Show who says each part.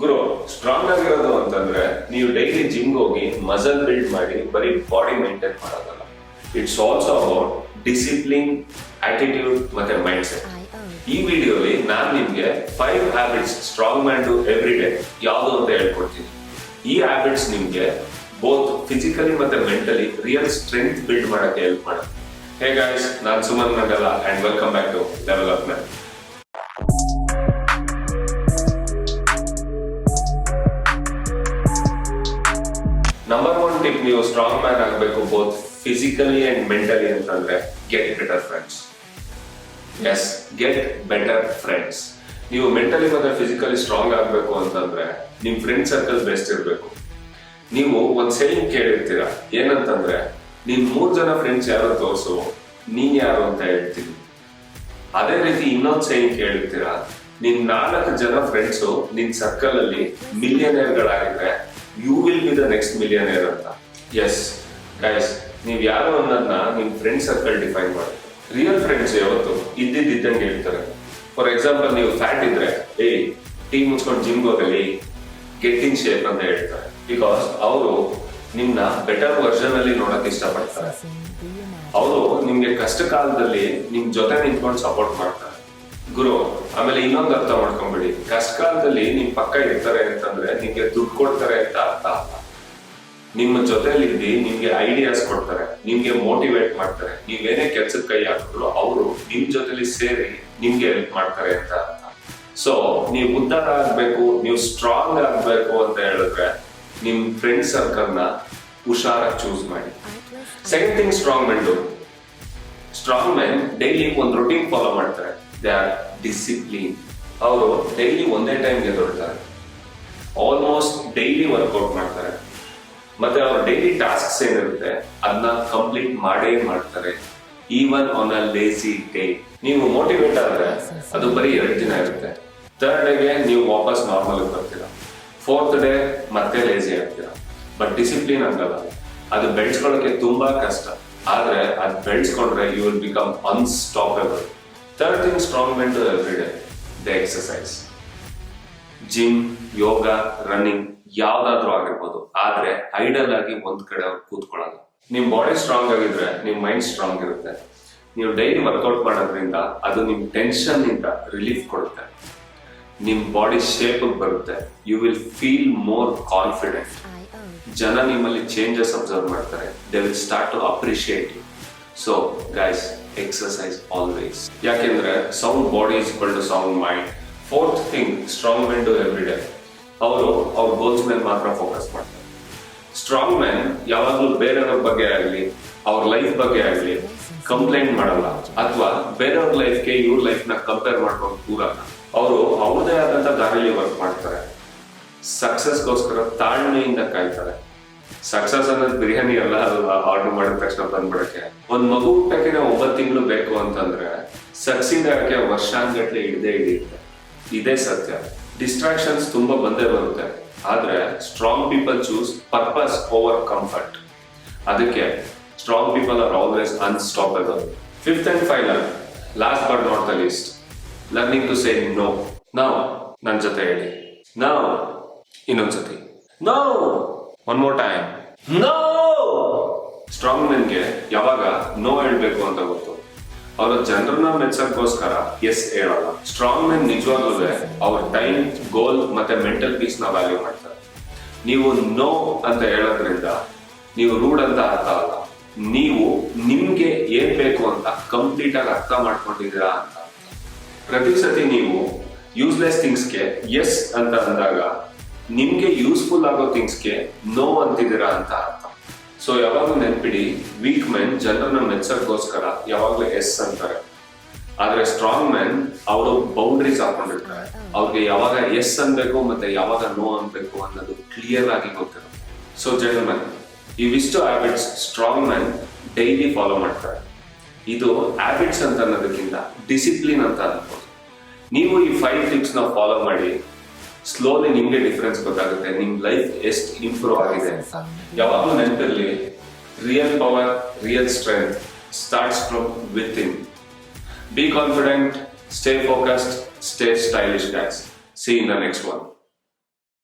Speaker 1: ಗುರು strong ಆಗಿರೋದು ಅಂತಂದ್ರೆ ನೀವು ಡೈಲಿ ಜಿಮ್ ಹೋಗಿ ಮಸಲ್ ಬಿಲ್ಡ್ ಮಾಡಿ ಬರೀ ಬಾಡಿ ಮೇಂಟೈನ್ ಮಾಡೋದಲ್ಲ. It's also about discipline attitude ಮತ್ತೆ ಮೈಂಡ್ ಸೆಟ್ ಈ ವಿಡಿಯೋಲಿ ನಾನು ನಿಮ್ಗೆ five habits strong man to every day ಯಾವುದು ಅಂತ ಹೇಳ್ಕೊಡ್ತೀನಿ. ಈ ಹ್ಯಾಬಿಟ್ಸ್ ನಿಮ್ಗೆ ಬೋತ್ ಫಿಸಿಕಲಿ ಮತ್ತೆ ಮೆಂಟಲಿ ರಿಯಲ್ ಸ್ಟ್ರೆಂತ್ ಬಿಲ್ಡ್ ಮಾಡಕ್ಕೆ ಹೆಲ್ಪ್ ಮಾಡುತ್ತೆ. ಹೇ ಗಾಯ್ಸ್ ನಾನು Suman Mandal and welcome back to development number one tip ನೀವು ಸ್ಟ್ರಾಂಗ್ ಮ್ಯಾನ್ ಆಗಬೇಕು ಬೋತ್ ಫಿಸಿಕಲಿ ಅಂಡ್ ಮೆಂಟಲಿ ಅಂತಂದ್ರೆ get better friends yes get better friends ನೀವು mentally ಮತ್ತೆ physically strong ಆಗಬೇಕು ಅಂತಂದ್ರೆ, ನಿಮ್ ಫ್ರೆಂಡ್ ಸರ್ಕಲ್ ಬೆಸ್ಟ್ ಇರಬೇಕು. ನೀವು ಒಂದ್ ಸೇಯಿಂಗ್ ಕೇಳಿರ್ತೀರ, ಏನಂತಂದ್ರೆ ನಿನ್ ಮೂರ್ ಜನ ಫ್ರೆಂಡ್ಸ್ ಯಾರೋ ತೋರಿಸು, ನೀನ್ ಯಾರು ಅಂತ ಹೇಳ್ತೀನಿ. ಅದೇ ರೀತಿ ಇನ್ನೊಂದು ಸೈನ್ ಕೇಳಿರ್ತೀರ ನಿನ್ ನಾಲ್ಕು ಜನ ಫ್ರೆಂಡ್ಸು ನಿನ್ ಸರ್ಕಲ್ ಅಲ್ಲಿ millionaire ಗಳಾಗಿದ್ರೆ you will be the next millionaire ಅಂತ ಎಸ್ ಗೈಸ್ ನೀವ್ ಯಾರು ಅನ್ನೋದನ್ನ ನಿಮ್ ಫ್ರೆಂಡ್ ಸರ್ಕಲ್ ಡಿಫೈನ್ ಮಾಡಿ ರಿಯಲ್ ಫ್ರೆಂಡ್ಸ್ ಯಾವತ್ತು ಇದ್ದಿದ್ದಂಗೆ ಹೇಳ್ತಾರೆ ಫಾರ್ ಎಕ್ಸಾಂಪಲ್ ನೀವು ಫ್ಯಾಟ್ ಇದ್ರೆ ಏಯ್ ಟೀ ಮುಚ್ಕೊಂಡು ಜಿಮ್ ಹೋಗಲಿ ಗೆಟ್ ಶೇಪ್ ಅಂತ ಹೇಳ್ತಾರೆ ಬಿಕಾಸ್ ಅವರು ನಿಮ್ನ ಬೆಟರ್ ವರ್ಷನ್ ಅಲ್ಲಿ ನೋಡಕ್ ಇಷ್ಟಪಡ್ತಾರೆ ಅವರು ನಿಮ್ಗೆ ಕಷ್ಟ ಕಾಲದಲ್ಲಿ ನಿಮ್ ಜೊತೆ ನಿಂತ್ಕೊಂಡು ಸಪೋರ್ಟ್ ಮಾಡ್ತಾರೆ ಗುರು, ಆಮೇಲೆ ಇನ್ನೊಂದು ಅರ್ಥ ಮಾಡ್ಕೊಂಬಿಡಿ. ಕಷ್ಟ ಕಾಲದಲ್ಲಿ ನಿಮ್ ಪಕ್ಕ ಇರ್ತಾರೆ ಅಂತಂದ್ರೆ ನಿಮ್ಗೆ ದುಡ್ಡು ಕೊಡ್ತಾರೆ ಅಂತ ಅರ್ಥ. ನಿಮ್ಮ ಜೊತೆಲಿದ್ದು ನಿಮ್ಗೆ ಐಡಿಯಾಸ್ ಕೊಡ್ತಾರೆ, ನಿಮ್ಗೆ ಮೋಟಿವೇಟ್ ಮಾಡ್ತಾರೆ. ನೀವೇನೇ ಕೆಲ್ಸದ ಕೈ ಹಾಕಿದ್ರು ಅವರು ನಿಮ್ ಜೊತೆಲಿ ಸೇರಿ ನಿಮ್ಗೆ ಹೆಲ್ಪ್ ಮಾಡ್ತಾರೆ ಅಂತ ಅರ್ಥ. ಸೊ ನೀವು ಉದ್ದಾರ ಆಗ್ಬೇಕು, ನೀವು ಸ್ಟ್ರಾಂಗ್ ಆಗ್ಬೇಕು ಅಂತ ಹೇಳಿದ್ರೆ ನಿಮ್ ಫ್ರೆಂಡ್ ಸರ್ಕಲ್ನ ಹುಷಾರಾಗಿ ಚೂಸ್ ಮಾಡಿ. Second thing strong men strong men daily ಒಂದು ರೊಟೀನ್ ಫಾಲೋ ಮಾಡ್ತಾರೆ. ದೇ ಆರ್ ಡಿಸಿಪ್ಲಿನ್ ಅವರು ಡೈಲಿ ಒಂದೇ ಟೈಮ್ಗೆ ಎದುರ್ತಾರೆ ಆಲ್ಮೋಸ್ಟ್ ಡೈಲಿ ವರ್ಕೌಟ್ ಮಾಡ್ತಾರೆ. ಮತ್ತೆ ಅವ್ರ ಡೈಲಿ ಟಾಸ್ಕ್ಸ್ ಏನಿರುತ್ತೆ ಅದನ್ನ ಕಂಪ್ಲೀಟ್ ಮಾಡೇ ಮಾಡ್ತಾರೆ. Even on a lazy day ನೀವು ಮೋಟಿವೇಟ್ ಆದ್ರೆ ಅದು ಬರೀ ಎರಡು ದಿನ ಇರುತ್ತೆ. ಥರ್ಡ್ ಡೇಗೆ ನೀವು ವಾಪಸ್ ನಾರ್ಮಲ್ ಬರ್ತೀರಾ. ಫೋರ್ತ್ ಡೇ ಮತ್ತೆ ಲೇಸಿ ಆಗ್ತೀರಾ. ಬಟ್ ಡಿಸಿಪ್ಲಿನ್ ಆಗಲ್ಲ ಅದು ಬೆಳೆಸ್ಕೊಳ್ಳೋಕೆ ತುಂಬಾ ಕಷ್ಟ. ಆದ್ರೆ ಅದ್ ಬೆಳೆಸ್ಕೊಂಡ್ರೆ you will become unstoppable third thing strong to every day the exercise gym yoga running ಯಾವ್ದಾದ್ರೂ ಆಗಿರ್ಬೋದು. ಆದ್ರೆ ಐಡಲ್ ಆಗಿ ಒಂದ್ ಕಡೆ ಅವ್ರು ಕೂತ್ಕೊಳ್ಳಲ್ಲ. ನಿಮ್ ಬಾಡಿ ಸ್ಟ್ರಾಂಗ್ ಆಗಿದ್ರೆ ನಿಮ್ ಮೈಂಡ್ ಸ್ಟ್ರಾಂಗ್ ಇರುತ್ತೆ. ನೀವು ಡೈಲಿ ವರ್ಕೌಟ್ ಮಾಡೋದ್ರಿಂದ ಅದು ನಿಮ್ ಟೆನ್ಷನ್ ಇಂದ ರಿಲೀಫ್ ಕೊಡುತ್ತೆ. ನಿಮ್ ಬಾಡಿ ಶೇಪ್ ಬರುತ್ತೆ. You will feel more confident ಜನ ನಿಮ್ಮಲ್ಲಿ ಚೇಂಜಸ್ ಅಬ್ಸರ್ವ್ ಮಾಡ್ತಾರೆ. They will start to appreciate you so guys exercise always ಯಾಕೆಂದ್ರೆ sound body is to sound mind fourth thing strong men to every day ಅವರು ಅವ್ರ goals ಮೇಲೆ ಮಾತ್ರ focus ಮಾಡ್ತಾರೆ. Strong men ಯಾವಾಗಲೂ ಬೇರೆಯವ್ರ ಬಗ್ಗೆ ಆಗಲಿ, ಅವ್ರ ಲೈಫ್ ಬಗ್ಗೆ ಆಗಲಿ ಕಂಪ್ಲೇಂಟ್ ಮಾಡಲ್ಲ. ಅಥವಾ ಬೇರೆಯವ್ರ ಲೈಫ್ಗೆ ಇವ್ರ ಲೈಫ್ನ ಕಂಪೇರ್ ಮಾಡ್ಕೊಂಡು ಕೂರಲ್ಲ. ಅವರು ಅವ್ರದೇ ಆದಂಥ ದಾರಿಯಲ್ಲಿ ವರ್ಕ್ ಮಾಡ್ತಾರೆ. ಸಕ್ಸಸ್ಗೋಸ್ಕರ ತಾಳ್ಮೆಯಿಂದ ಕಾಯ್ತಾರೆ. ಸಕ್ಸಸ್ ಅನ್ನೋದು ಬಿರಿಯಾನಿ ಅಲ್ಲ ಅಲ್ವಾ ಆರ್ಡರ್ ಮಾಡಿದ ತಕ್ಷಣ ಬಂದ್ಬಿಡಕ್ಕೆ ಒಂದ್ ಮಗು ಹುಟ್ಟಕ್ಕೆ ನಾವು ಒಂಬತ್ತು ತಿಂಗಳು ಬೇಕು ಅಂತಂದ್ರೆ ಸಕ್ಸಿಂಗ್ ಆಗಕ್ಕೆ ವರ್ಷಾನ್ಗಟ್ಲೆ ಹಿಡ್ದೇ ಹಿಡಿಯುತ್ತೆ. ಇದೇ ಸತ್ಯ. ಡಿಸ್ಟ್ರಾಕ್ಷನ್ಸ್ ತುಂಬಾ ಬಂದೇ ಬರುತ್ತೆ. ಆದ್ರೆ strong people choose purpose over comfort ಅದಕ್ಕೆ strong people are always unstoppable fifth and final last but not the least learning to say no ನಾವು ನನ್ನ ಜೊತೆ ಹೇಳಿ. ನಾವು ಇನ್ನೊಂದ್ಸತಿ no one more time no strong ಮೆನ್ಗೆ ಯಾವಾಗ ನೋ ಹೇಳ್ಬೇಕು ಅಂತ ಗೊತ್ತು. ಅವರ ಜನರನ್ನ ಮೆಚ್ಚಕ್ಕೋಸ್ಕರ ಎಸ್ ಹೇಳಲ್ಲ. ಸ್ಟ್ರಾಂಗ್ ಮೆನ್ ನಿಜವಾಗ್ಲೂ ಅವ್ರ ಟೈಮ್ ಗೋಲ್ ಮತ್ತೆ ಮೆಂಟಲ್ ಪೀಸ್ನ ವ್ಯಾಲ್ಯೂ ಮಾಡ್ತಾರೆ. ನೀವು ನೋ ಅಂತ ಹೇಳೋದ್ರಿಂದ ನೀವು ರೂಡ್ ಅಂತ ಅರ್ಥ ಅಲ್ಲ. ನೀವು ನಿಮ್ಗೆ ಏನ್ ಬೇಕು ಅಂತ ಕಂಪ್ಲೀಟ್ ಆಗಿ ಅರ್ಥ ಮಾಡ್ಕೊಂಡಿದ್ದೀರಾ ಅಂತ. ಪ್ರತಿ ಸತಿ ನೀವು ಯೂಸ್ಲೆಸ್ ಥಿಂಗ್ಸ್ಗೆ ಎಸ್ ಅಂತ ಅಂದಾಗ ನಿಮ್ಗೆ ಯೂಸ್ಫುಲ್ ಆಗೋ ಥಿಂಗ್ಸ್ಗೆ ನೋ ಅಂತಿದ್ದೀರಾ ಅಂತ ಅರ್ಥ. ಸೊ ಯಾವಾಗಲೂ ನೆನ್ಪಿಡಿ ವೀಕ್ ಮೆನ್ ಜನರನ್ನ ಮೆಚ್ಚೋಕ್ಕೋಸ್ಕರ ಯಾವಾಗಲೂ ಎಸ್ ಅಂತಾರೆ. ಆದ್ರೆ ಸ್ಟ್ರಾಂಗ್ ಮೆನ್ ಅವರು ಬೌಂಡ್ರೀಸ್ ಹಾಕೊಂಡಿರ್ತಾರೆ. ಅವ್ರಿಗೆ ಯಾವಾಗ ಎಸ್ ಅನ್ಬೇಕು ಮತ್ತೆ ಯಾವಾಗ ನೋ ಅನ್ಬೇಕು ಅನ್ನೋದು ಕ್ಲಿಯರ್ ಆಗಿ ಗೊತ್ತಿರುತ್ತೆ. ಸೊ ಜೆಂಟಲ್ಮೆನ್ ಇವಿಷ್ಟು habits strong men daily follow ಮಾಡ್ತಾರೆ. ಇದು ಹ್ಯಾಬಿಟ್ಸ್ ಅಂತ ಅನ್ನೋದಕ್ಕಿಂತ ಡಿಸಿಪ್ಲಿನ್ ಅಂತ ಅನ್ಬೋದು. ನೀವು ಈ ಫೈವ್ ಟಿಪ್ಸ್ನ ಫಾಲೋ ಮಾಡಿ ಸ್ಲೋಲಿ ನಿಮ್ಗೆ ಡಿಫ್ರೆನ್ಸ್ ಗೊತ್ತಾಗುತ್ತೆ. ನಿಮ್ ಲೈಫ್ ಎಷ್ಟು ಇಂಪ್ರೂವ್ ಆಗಿದೆ ಅಂತ. ಯಾವಾಗಲೂ ನೆನಪಿರ್ಲಿ real power real strength starts from within be confident stay focused stay stylish dance see in the next one.